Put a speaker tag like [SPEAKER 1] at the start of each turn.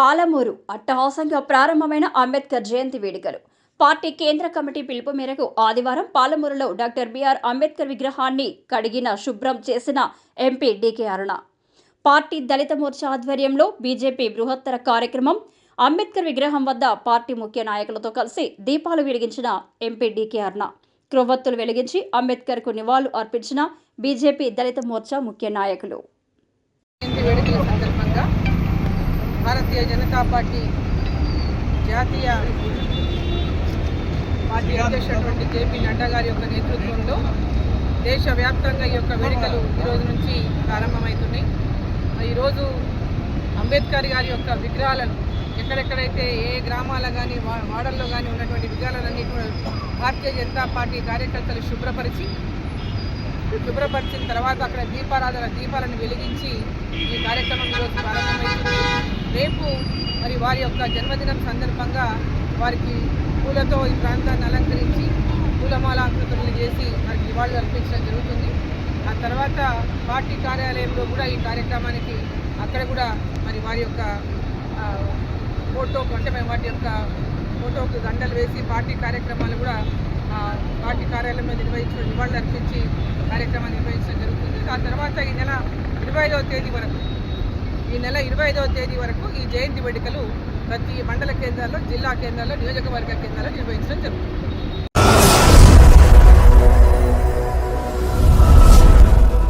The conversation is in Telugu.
[SPEAKER 1] పాలమూరు అట్టహాసంగా ప్రారంభమైన అంబేద్కర్ జయంతి వేడుకలు. పార్టీ కేంద్ర కమిటీ పిలుపు మేరకు ఆదివారం పాలమూరులో డాక్టర్ బిఆర్ అంబేద్కర్ విగ్రహాన్ని కడిగిన శుభ్రం చేసిన ఎంపీ డీకే అరుణ. పార్టీ దళిత మోర్చా ఆధ్వర్యంలో బీజేపీ బృహత్తర కార్యక్రమం అంబేద్కర్ విగ్రహం వద్ద పార్టీ ముఖ్య నాయకులతో కలిసి దీపాలు వెలిగించిన ఎంపీ డీకే అరుణ. క్రొవ్వొత్తులు వెలిగించి అంబేద్కర్కు నివాళులు అర్పించిన బీజేపీ దళిత మోర్చా ముఖ్య నాయకులు.
[SPEAKER 2] భారతీయ జనతా పార్టీ జాతీయ పార్టీ అధ్యక్షుడు జేపీ నడ్డా గారి యొక్క నేతృత్వంలో దేశవ్యాప్తంగా ఈ యొక్క వేడుకలు ఈరోజు నుంచి ప్రారంభమవుతున్నాయి. ఈరోజు అంబేద్కర్ గారి యొక్క విగ్రహాలను ఎక్కడెక్కడైతే ఏ గ్రామాల కానీ వాడల్లో కానీ ఉన్నటువంటి విగ్రహాలన్నీ కూడా భారతీయ జనతా పార్టీ కార్యకర్తలు శుభ్రపరిచి శుభ్రపరిచిన తర్వాత అక్కడ దీపారాధన దీపాలను వెలిగించి ఈ కార్యక్రమం ఈరోజు ప్రారంభమైంది రేపు మరి వారి యొక్క జన్మదినం సందర్భంగా వారికి పూలతో ఈ ప్రాంతాన్ని అలంకరించి పూలమాలాకృతులను చేసి మనకి నివాళులు అర్పించడం జరుగుతుంది. ఆ తర్వాత పార్టీ కార్యాలయంలో కూడా ఈ కార్యక్రమానికి అక్కడ కూడా మరి వారి యొక్క ఆ, ఫోటోకు అంటే మేము వాటి యొక్క ఫోటోకు దండలు వేసి పార్టీ కార్యక్రమాలు కూడా పార్టీ కార్యాలయంలో నిర్వహించడం నివాళులు అర్పించి కార్యక్రమాన్ని నిర్వహించడం జరుగుతుంది. ఆ తర్వాత ఈ నెల ఇరవై తేదీ వరకు ఈ నెల ఇరవై ఐదవ తేదీ వరకు ఈ జయంతి వేడుకలు ప్రతి మండల కేంద్రాల్లో జిల్లా కేంద్రాల్లో నియోజకవర్గ కేంద్రాల్లో నిర్వహించడం జరుగుతుంది.